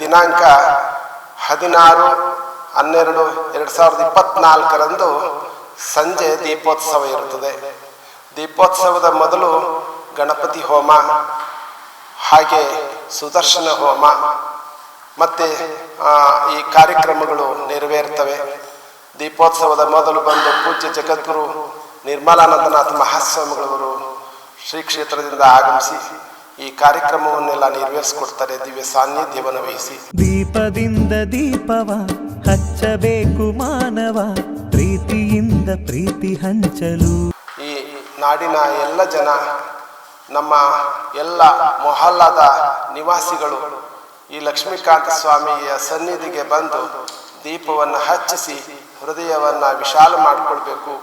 ದಿನಾಂಕ ಹದಿನಾರು ಹನ್ನೆರಡು ಎರಡು ಸಾವಿರದ ಇಪ್ಪತ್ನಾಲ್ಕರಂದು ಸಂಜೆ ದೀಪೋತ್ಸವ ಇರುತ್ತದೆ. ದೀಪೋತ್ಸವದ ಮೊದಲು ಗಣಪತಿ ಹೋಮ, ಹಾಗೆ ಸುದರ್ಶನ ಹೋಮ ಮತ್ತು ಈ ಕಾರ್ಯಕ್ರಮಗಳು ನೆರವೇರ್ತವೆ. ದೀಪೋತ್ಸವದ ಮೊದಲು ಬಂದು ಪೂಜ್ಯ ಜಗದ್ಗುರು ನಿರ್ಮಲಾನಂದನಾಥ ಮಹಾಸ್ವಾಮಿಗಳವರು ಶ್ರೀ ಕ್ಷೇತ್ರದಿಂದ ಆಗಮಿಸಿ ಈ ಕಾರ್ಯಕ್ರಮವನ್ನೆಲ್ಲ ನೆರವೇರಿಸಿಕೊಡ್ತಾರೆ ದಿವ್ಯ ಸಾನ್ನಿಧ್ಯವನ್ನು ವಹಿಸಿ. ದೀಪದಿಂದ ದೀಪವ ಹಚ್ಚಬೇಕು ಮಾನವ ಪ್ರೀತಿಯಿಂದ ಪ್ರೀತಿ ಹಂಚಲು. ಈ ನಾಡಿನ ಎಲ್ಲ ಜನ ನಮ್ಮ ಎಲ್ಲ ಮೊಹಲ್ಲಾದ ನಿವಾಸಿಗಳು ಈ ಲಕ್ಷ್ಮೀಕಾಂತ ಸ್ವಾಮಿಯ ಸನ್ನಿಧಿಗೆ ಬಂದು ದೀಪವನ್ನು ಹಚ್ಚಿಸಿ ಹೃದಯವನ್ನು ವಿಶಾಲ ಮಾಡಿಕೊಳ್ಬೇಕು.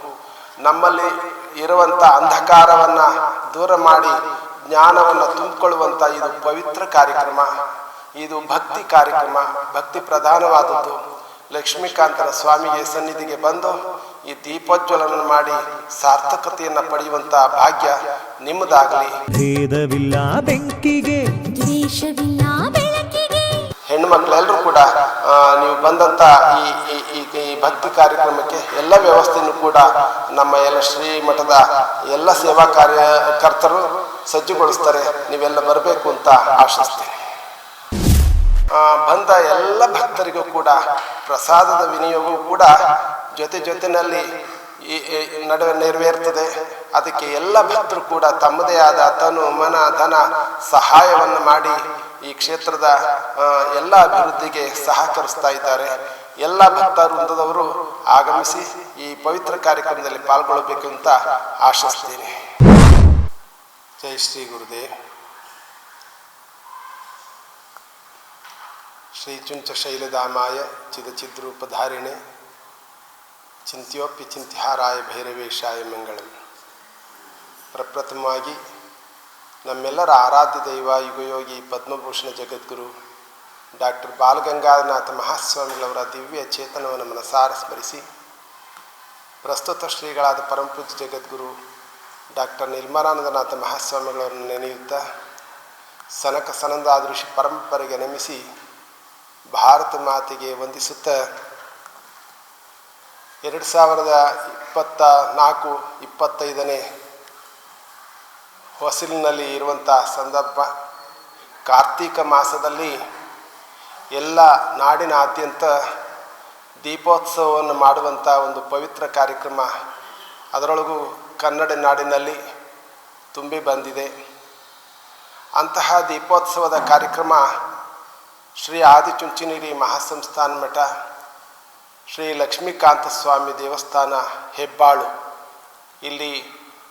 ನಮ್ಮಲ್ಲಿ ಇರುವಂಥ ಅಂಧಕಾರವನ್ನು ದೂರ ಮಾಡಿ ಜ್ಞಾನವನ್ನು ತುಂಬಿಕೊಳ್ಳುವಂಥ ಇದು ಪವಿತ್ರ ಕಾರ್ಯಕ್ರಮ. ಇದು ಭಕ್ತಿ ಕಾರ್ಯಕ್ರಮ. ಭಕ್ತಿ ಪ್ರಧಾನವಾದದ್ದು. ಲಕ್ಷ್ಮೀಕಾಂತರ ಸ್ವಾಮಿಗೆ ಸನ್ನಿಧಿಗೆ ಬಂದು ಈ ದೀಪೋಜ್ವಲನ ಮಾಡಿ ಸಾರ್ಥಕತೆಯನ್ನು ಪಡೆಯುವಂಥ ಭಾಗ್ಯ ನಿಮ್ಮದಾಗಲಿ. ಭೇದವಿಲ್ಲ ಬೆಂಕಿಗೆ. ಹೆಣ್ಮಕ್ಳೆಲ್ಲರೂ ಬೆಳಕಿಗೆ. ಹೆಣ್ಣು ಮಕ್ಕಳೆಲ್ಲರೂ ಕೂಡ ನೀವು ಬಂದಂತ ಈ ಈ- ಈ ಈ ಭಕ್ತಿ ಕಾರ್ಯಕ್ರಮಕ್ಕೆ ಎಲ್ಲ ವ್ಯವಸ್ಥೆಯನ್ನು ಕೂಡ ನಮ್ಮ ಎಲ್ಲ ಶ್ರೀ ಮಠದ ಎಲ್ಲ ಸೇವಾ ಕಾರ್ಯಕರ್ತರು ಸಜ್ಜುಗೊಳಿಸ್ತಾರೆ. ನೀವೆಲ್ಲ ಬರಬೇಕು ಅಂತ ಆಶಿಸ್ತೇನೆ. ಬಂದ ಎಲ್ಲ ಭಕ್ತರಿಗೂ ಕೂಡ, ಪ್ರಸಾದದ ವಿನಿಯೋಗವೂ ಕೂಡ ಜೊತೆ ಜೊತೆಯಲ್ಲಿ ನಡುವೆ ನೆರವೇರ್ತದೆ. ಅದಕ್ಕೆ ಎಲ್ಲ ಭಕ್ತರು ಕೂಡ ತಮ್ಮದೇ ಆದ ತನು, ಮನ, ಧನ ಸಹಾಯವನ್ನು ಮಾಡಿ ಈ ಕ್ಷೇತ್ರದ ಎಲ್ಲ ಅಭಿವೃದ್ಧಿಗೆ ಸಹಕರಿಸ್ತಾ ಇದ್ದಾರೆ. ಎಲ್ಲ ಭಕ್ತ ವೃಂದದವರು ಆಗಮಿಸಿ ಈ ಪವಿತ್ರ ಕಾರ್ಯಕ್ರಮದಲ್ಲಿ ಪಾಲ್ಗೊಳ್ಳಬೇಕು ಅಂತ ಆಶಿಸ್ತೇನೆ. ಜೈ ಶ್ರೀ ಗುರುದೇವ್. ಶ್ರೀ ಚುಂಚ ಶೈಲಧಾಮಾಯ ಚಿದಚಿದ್ರೂಪಧಾರಿಣೆ ಚಿಂತ್ಯೋಪ್ಯ ಚಿಂತ್ಯಹಾರಾಯ ಭೈರವೇಶಾಯ ಮಂಗಳಂ. ಪ್ರಪ್ರಥಮವಾಗಿ ನಮ್ಮೆಲ್ಲರ ಆರಾಧ್ಯ ದೈವ ಯುಗಯೋಗಿ ಪದ್ಮಭೂಷಣ ಜಗದ್ಗುರು ಡಾಕ್ಟರ್ ಬಾಲಗಂಗಾಧರನಾಥ ಮಹಾಸ್ವಾಮಿಗಳವರ ದಿವ್ಯ ಚೇತನವನ್ನು ಮನಸಾರ ಸ್ಮರಿಸಿ, ಪ್ರಸ್ತುತ ಶ್ರೀಗಳಾದ ಪರಮಪೂಜ್ಯ ಜಗದ್ಗುರು ಡಾಕ್ಟರ್ ನಿರ್ಮಲಾನಂದನಾಥ ಮಹಾಸ್ವಾಮಿಗಳನ್ನು ನೆನೆಯುತ್ತಾ ಸನಕ ಸನಂದಾದೃಶಿ ಪರಂಪರೆಗೆ ನಮಿಸಿ ಭಾರತ ಮಾತೆಗೆ ವಂದಿಸುತ್ತಾ ಎರಡು ಸಾವಿರದ ಇಪ್ಪತ್ತ ನಾಲ್ಕು, ಇಪ್ಪತ್ತೈದನೇ ಹೊಸಲಿನಲ್ಲಿ ಇರುವಂಥ ಸಂದರ್ಭ. ಕಾರ್ತೀಕ ಮಾಸದಲ್ಲಿ ಎಲ್ಲ ನಾಡಿನಾದ್ಯಂತ ದೀಪೋತ್ಸವವನ್ನು ಮಾಡುವಂಥ ಒಂದು ಪವಿತ್ರ ಕಾರ್ಯಕ್ರಮ. ಅದರೊಳಗೂ ಕನ್ನಡ ನಾಡಿನಲ್ಲಿ ತುಂಬಿ ಬಂದಿದೆ. ಅಂತಹ ದೀಪೋತ್ಸವದ ಕಾರ್ಯಕ್ರಮ ಶ್ರೀ ಆದಿಚುಂಚನಗಿರಿ ಮಹಾಸಂಸ್ಥಾನ ಮಠ, ಶ್ರೀ ಲಕ್ಷ್ಮೀಕಾಂತ ಸ್ವಾಮಿ ದೇವಸ್ಥಾನ ಹೆಬ್ಬಾಳು ಇಲ್ಲಿ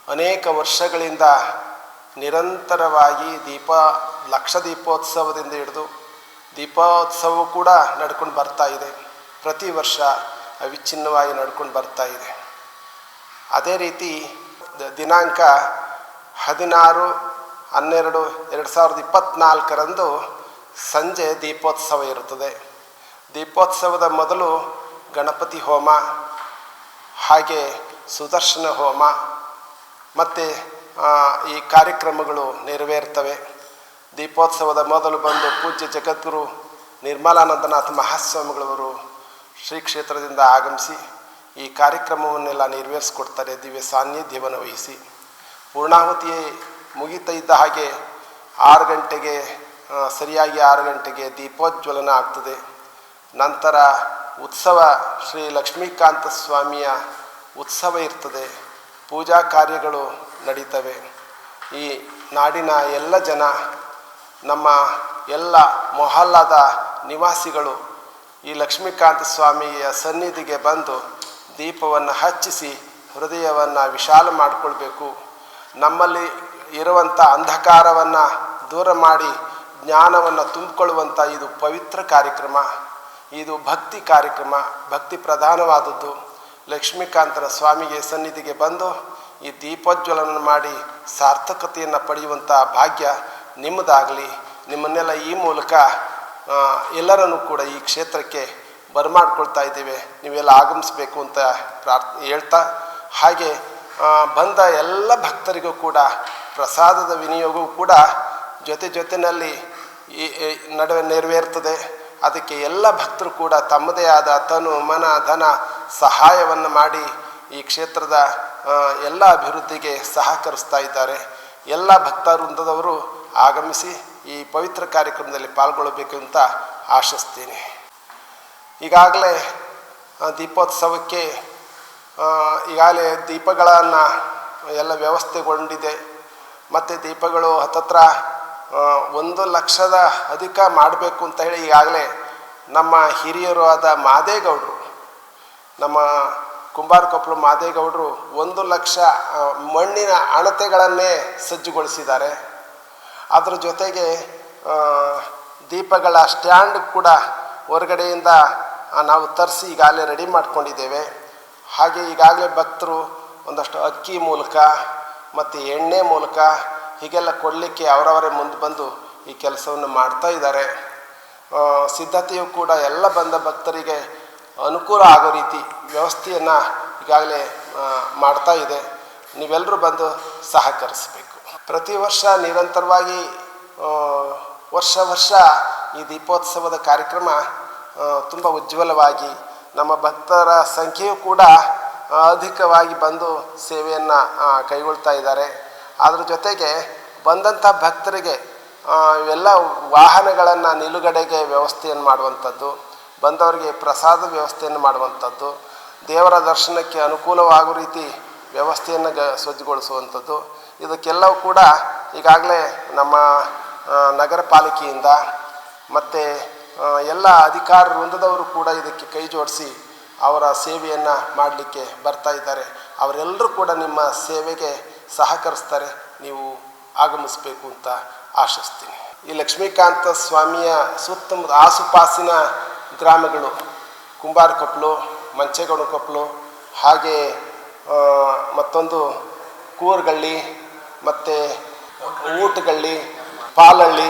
ಅನೇಕ ವರ್ಷಗಳಿಂದ ನಿರಂತರವಾಗಿ ದೀಪ, ಲಕ್ಷ ದೀಪೋತ್ಸವದಿಂದ ಹಿಡಿದು ದೀಪೋತ್ಸವ ಕೂಡ ನಡ್ಕೊಂಡು ಬರ್ತಾ ಇದೆ. ಪ್ರತಿ ವರ್ಷ ಅವಿಚ್ಛಿನ್ನವಾಗಿ ನಡ್ಕೊಂಡು ಬರ್ತಾ ಇದೆ. ಅದೇ ರೀತಿ ದಿನಾಂಕ ಹದಿನಾರು, ಹನ್ನೆರಡು, ಎರಡು ಸಾವಿರದ ಇಪ್ಪತ್ತ್ನಾಲ್ಕರಂದು ಸಂಜೆ ದೀಪೋತ್ಸವ ಇರುತ್ತದೆ. ದೀಪೋತ್ಸವದ ಮೊದಲು ಗಣಪತಿ ಹೋಮ, ಹಾಗೆ ಸುದರ್ಶನ ಹೋಮ, ಮತ್ತು ಈ ಕಾರ್ಯಕ್ರಮಗಳು ನೆರವೇರ್ತವೆ. ದೀಪೋತ್ಸವದ ಮೊದಲು ಬಂದು ಪೂಜ್ಯ ಜಗದ್ಗುರು ನಿರ್ಮಲಾನಂದನಾಥ ಮಹಾಸ್ವಾಮಿಗಳವರು ಶ್ರೀ ಕ್ಷೇತ್ರದಿಂದ ಆಗಮಿಸಿ ಈ ಕಾರ್ಯಕ್ರಮವನ್ನೆಲ್ಲ ನೆರವೇರಿಸಿಕೊಡ್ತಾರೆ ದಿವ್ಯ ಸಾನ್ನಿಧ್ಯವನ್ನು ವಹಿಸಿ. ಪೂರ್ಣಾಹುತಿ ಮುಗಿತಾ ಇದ್ದ ಹಾಗೆ ಆರು ಗಂಟೆಗೆ ಸರಿಯಾಗಿ ಆರು ಗಂಟೆಗೆ ದೀಪೋಜ್ವಲನ ಆಗ್ತದೆ. ನಂತರ ಉತ್ಸವ ಶ್ರೀ ಲಕ್ಷ್ಮೀಕಾಂತ ಸ್ವಾಮಿಯ ಉತ್ಸವ ಇರ್ತದೆ. ಪೂಜಾ ಕಾರ್ಯಗಳು ನಡೀತವೆ. ಈ ನಾಡಿನ ಎಲ್ಲ ಜನ, ನಮ್ಮ ಎಲ್ಲ ಮೊಹಲ್ಲಾದ ನಿವಾಸಿಗಳು ಈ ಲಕ್ಷ್ಮೀಕಾಂತ ಸ್ವಾಮಿಯ ಸನ್ನಿಧಿಗೆ ಬಂದು ದೀಪವನ್ನು ಹಚ್ಚಿಸಿ ಹೃದಯವನ್ನು ವಿಶಾಲ ಮಾಡಿಕೊಳ್ಬೇಕು. ನಮ್ಮಲ್ಲಿ ಇರುವಂಥ ಅಂಧಕಾರವನ್ನು ದೂರ ಮಾಡಿ ಜ್ಞಾನವನ್ನು ತುಂಬಿಕೊಳ್ಳುವಂಥ ಇದು ಪವಿತ್ರ ಕಾರ್ಯಕ್ರಮ. ಇದು ಭಕ್ತಿ ಕಾರ್ಯಕ್ರಮ. ಭಕ್ತಿ ಪ್ರಧಾನವಾದದ್ದು. ಲಕ್ಷ್ಮೀಕಾಂತರ ಸ್ವಾಮಿಗೆ ಸನ್ನಿಧಿಗೆ ಬಂದು ಈ ದೀಪೋಜ್ವಲನ ಮಾಡಿ ಸಾರ್ಥಕತೆಯನ್ನು ಪಡೆಯುವಂಥ ಭಾಗ್ಯ ನಿಮ್ಮದಾಗಲಿ. ನಿಮ್ಮನ್ನೆಲ್ಲ ಈ ಮೂಲಕ ಎಲ್ಲರನ್ನು ಕೂಡ ಈ ಕ್ಷೇತ್ರಕ್ಕೆ ಬರಮಾಡ್ಕೊಳ್ತಾ ಇದ್ದೀವಿ. ನೀವೆಲ್ಲ ಆಗಮಿಸಬೇಕು ಅಂತ ಪ್ರಾರ್ಥ ಹೇಳ್ತಾ, ಹಾಗೆ ಬಂದ ಎಲ್ಲ ಭಕ್ತರಿಗೂ ಕೂಡ, ಪ್ರಸಾದದ ವಿನಿಯೋಗವೂ ಕೂಡ ಜೊತೆ ಜೊತೆಯಲ್ಲಿ ನಡುವೆ ನೆರವೇರ್ತದೆ. ಅದಕ್ಕೆ ಎಲ್ಲ ಭಕ್ತರು ಕೂಡ ತಮ್ಮದೇ ಆದ ತನು, ಮನ, ಧನ ಸಹಾಯವನ್ನು ಮಾಡಿ ಈ ಕ್ಷೇತ್ರದ ಎಲ್ಲ ಅಭಿವೃದ್ಧಿಗೆ ಸಹಕರಿಸ್ತಾ ಇದ್ದಾರೆ. ಎಲ್ಲ ಭಕ್ತ ವೃಂದದವರು ಆಗಮಿಸಿ ಈ ಪವಿತ್ರ ಕಾರ್ಯಕ್ರಮದಲ್ಲಿ ಪಾಲ್ಗೊಳ್ಳಬೇಕು ಅಂತ ಆಶಿಸ್ತೀನಿ. ಈಗಾಗಲೇ ದೀಪೋತ್ಸವಕ್ಕೆ ಈಗಾಗಲೇ ದೀಪಗಳನ್ನು, ಎಲ್ಲ ವ್ಯವಸ್ಥೆಗೊಂಡಿದೆ. ಮತ್ತು ದೀಪಗಳು ಹತ್ತತ್ರ ಒಂದು ಲಕ್ಷದ ಅಧಿಕ ಮಾಡಬೇಕು ಅಂತ ಹೇಳಿ ಈಗಾಗಲೇ ನಮ್ಮ ಹಿರಿಯರು ಆದ ಮಾದೇಗೌಡರು, ನಮ್ಮ ಕುಂಬಾರಕೊಪ್ಪಲು ಮಾದೇಗೌಡರು ಒಂದು ಲಕ್ಷ ಮಣ್ಣಿನ ಅಣತೆಗಳನ್ನೇ ಸಜ್ಜುಗೊಳಿಸಿದ್ದಾರೆ. ಅದರ ಜೊತೆಗೆ ದೀಪಗಳ ಸ್ಟ್ಯಾಂಡ್ ಕೂಡ ಹೊರಗಡೆಯಿಂದ ನಾವು ತರಿಸಿ ಈಗಾಗಲೇ ರೆಡಿ ಮಾಡ್ಕೊಂಡಿದ್ದೇವೆ. ಹಾಗೆ ಈಗಾಗಲೇ ಭಕ್ತರು ಒಂದಷ್ಟು ಅಕ್ಕಿ ಮೂಲಕ ಮತ್ತು ಎಣ್ಣೆ ಮೂಲಕ ಹೀಗೆಲ್ಲ ಕೊಡಲಿಕ್ಕೆ ಅವರವರೇ ಮುಂದೆ ಬಂದು ಈ ಕೆಲಸವನ್ನು ಮಾಡ್ತಾ ಇದ್ದಾರೆ. ಸಿದ್ಧತೆಯು ಕೂಡ ಎಲ್ಲ ಬಂದ ಭಕ್ತರಿಗೆ ಅನುಕೂಲ ಆಗೋ ರೀತಿ ವ್ಯವಸ್ಥೆಯನ್ನು ಈಗಾಗಲೇ ಮಾಡ್ತಾ ಇದೆ. ನೀವೆಲ್ಲರೂ ಬಂದು ಸಹಕರಿಸಬೇಕು. ಪ್ರತಿ ವರ್ಷ ನಿರಂತರವಾಗಿ ವರ್ಷ ವರ್ಷ ಈ ದೀಪೋತ್ಸವದ ಕಾರ್ಯಕ್ರಮ ತುಂಬ ಉಜ್ವಲವಾಗಿ ನಮ್ಮ ಭಕ್ತರ ಸಂಖ್ಯೆಯು ಕೂಡ ಅಧಿಕವಾಗಿ ಬಂದು ಸೇವೆಯನ್ನು ಕೈಗೊಳ್ತಾ ಇದ್ದಾರೆ. ಅದರ ಜೊತೆಗೆ ಬಂದಂಥ ಭಕ್ತರಿಗೆ ಎಲ್ಲ ವಾಹನಗಳನ್ನು ನಿಲುಗಡೆಗೆ ವ್ಯವಸ್ಥೆಯನ್ನು ಮಾಡುವಂಥದ್ದು, ಬಂದವರಿಗೆ ಪ್ರಸಾದ ವ್ಯವಸ್ಥೆಯನ್ನು ಮಾಡುವಂಥದ್ದು, ದೇವರ ದರ್ಶನಕ್ಕೆ ಅನುಕೂಲವಾಗುವ ರೀತಿ ವ್ಯವಸ್ಥೆಯನ್ನು ಗ ಸಜ್ಜುಗೊಳಿಸುವಂಥದ್ದು ಇದಕ್ಕೆಲ್ಲವೂ ಕೂಡ ಈಗಾಗಲೇ ನಮ್ಮ ನಗರ ಪಾಲಿಕೆಯಿಂದ ಮತ್ತು ಎಲ್ಲ ಅಧಿಕಾರ ವೃಂದದವರು ಕೂಡ ಇದಕ್ಕೆ ಕೈ ಜೋಡಿಸಿ ಅವರ ಸೇವೆಯನ್ನು ಮಾಡಲಿಕ್ಕೆ ಬರ್ತಾ ಇದ್ದಾರೆ. ಅವರೆಲ್ಲರೂ ಕೂಡ ನಿಮ್ಮ ಸೇವೆಗೆ ಸಹಕರಿಸ್ತಾರೆ. ನೀವು ಆಗಮಿಸಬೇಕು ಅಂತ ಆಶಿಸ್ತೀನಿ. ಈ ಲಕ್ಷ್ಮೀಕಾಂತ ಸ್ವಾಮಿಯ ಸುತ್ತಮುತ್ತ ಆಸುಪಾಸಿನ ಗ್ರಾಮಗಳು ಕುಂಬಾರಕೊಪ್ಪಲು ಮಂಚೇಗೌಡಕೊಪ್ಪಲು ಹಾಗೆ ಆ, ಮತ್ತೊಂದು ಕೂರ್ಗಳ್ಳಿ ಮತ್ತು ಊಟಗಳ್ಳಿ ಪಾಲಳ್ಳಿ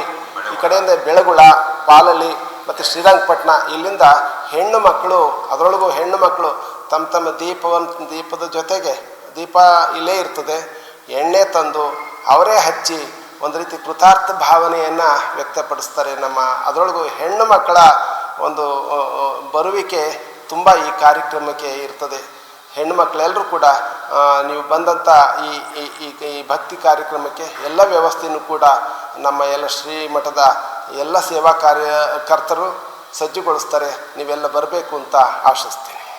ಈ ಕಡೆಯಿಂದ ಬೆಳಗುಳ ಪಾಲಹಳ್ಳಿ ಮತ್ತು ಶ್ರೀರಂಗಪಟ್ಟಣ ಇಲ್ಲಿಂದ ಹೆಣ್ಣು ಮಕ್ಕಳು, ಅದರೊಳಗೂ ಹೆಣ್ಣು ಮಕ್ಕಳು ತಮ್ಮ ತಮ್ಮ ದೀಪವನ್ನು ದೀಪದ ಜೊತೆಗೆ ದೀಪ ಇಲ್ಲೇ ಇರ್ತದೆ. ಎಣ್ಣೆ ತಂದು ಅವರೇ ಹಚ್ಚಿ ಒಂದು ರೀತಿ ಕೃತಾರ್ಥ ಭಾವನೆಯನ್ನು ವ್ಯಕ್ತಪಡಿಸ್ತಾರೆ. ನಮ್ಮ ಅದರೊಳಗೂ ಹೆಣ್ಣು ಮಕ್ಕಳ ಒಂದು ಬರುವಿಕೆ ತುಂಬ ಈ ಕಾರ್ಯಕ್ರಮಕ್ಕೆ ಇರ್ತದೆ. ಹೆಣ್ಣು ಮಕ್ಕಳೆಲ್ಲರೂ ಕೂಡ ನೀವು ಬಂದಂಥ ಈ ಈ ಭಕ್ತಿ ಕಾರ್ಯಕ್ರಮಕ್ಕೆ ಎಲ್ಲ ವ್ಯವಸ್ಥೆಯೂ ಕೂಡ ನಮ್ಮ ಎಲ್ಲ ಶ್ರೀಮಠದ ಎಲ್ಲ ಸೇವಾ ಕಾರ್ಯಕರ್ತರು ಸಜ್ಜುಗೊಳಿಸ್ತಾರೆ. ನೀವೆಲ್ಲ ಬರಬೇಕು ಅಂತ ಆಶಿಸ್ತೀನಿ.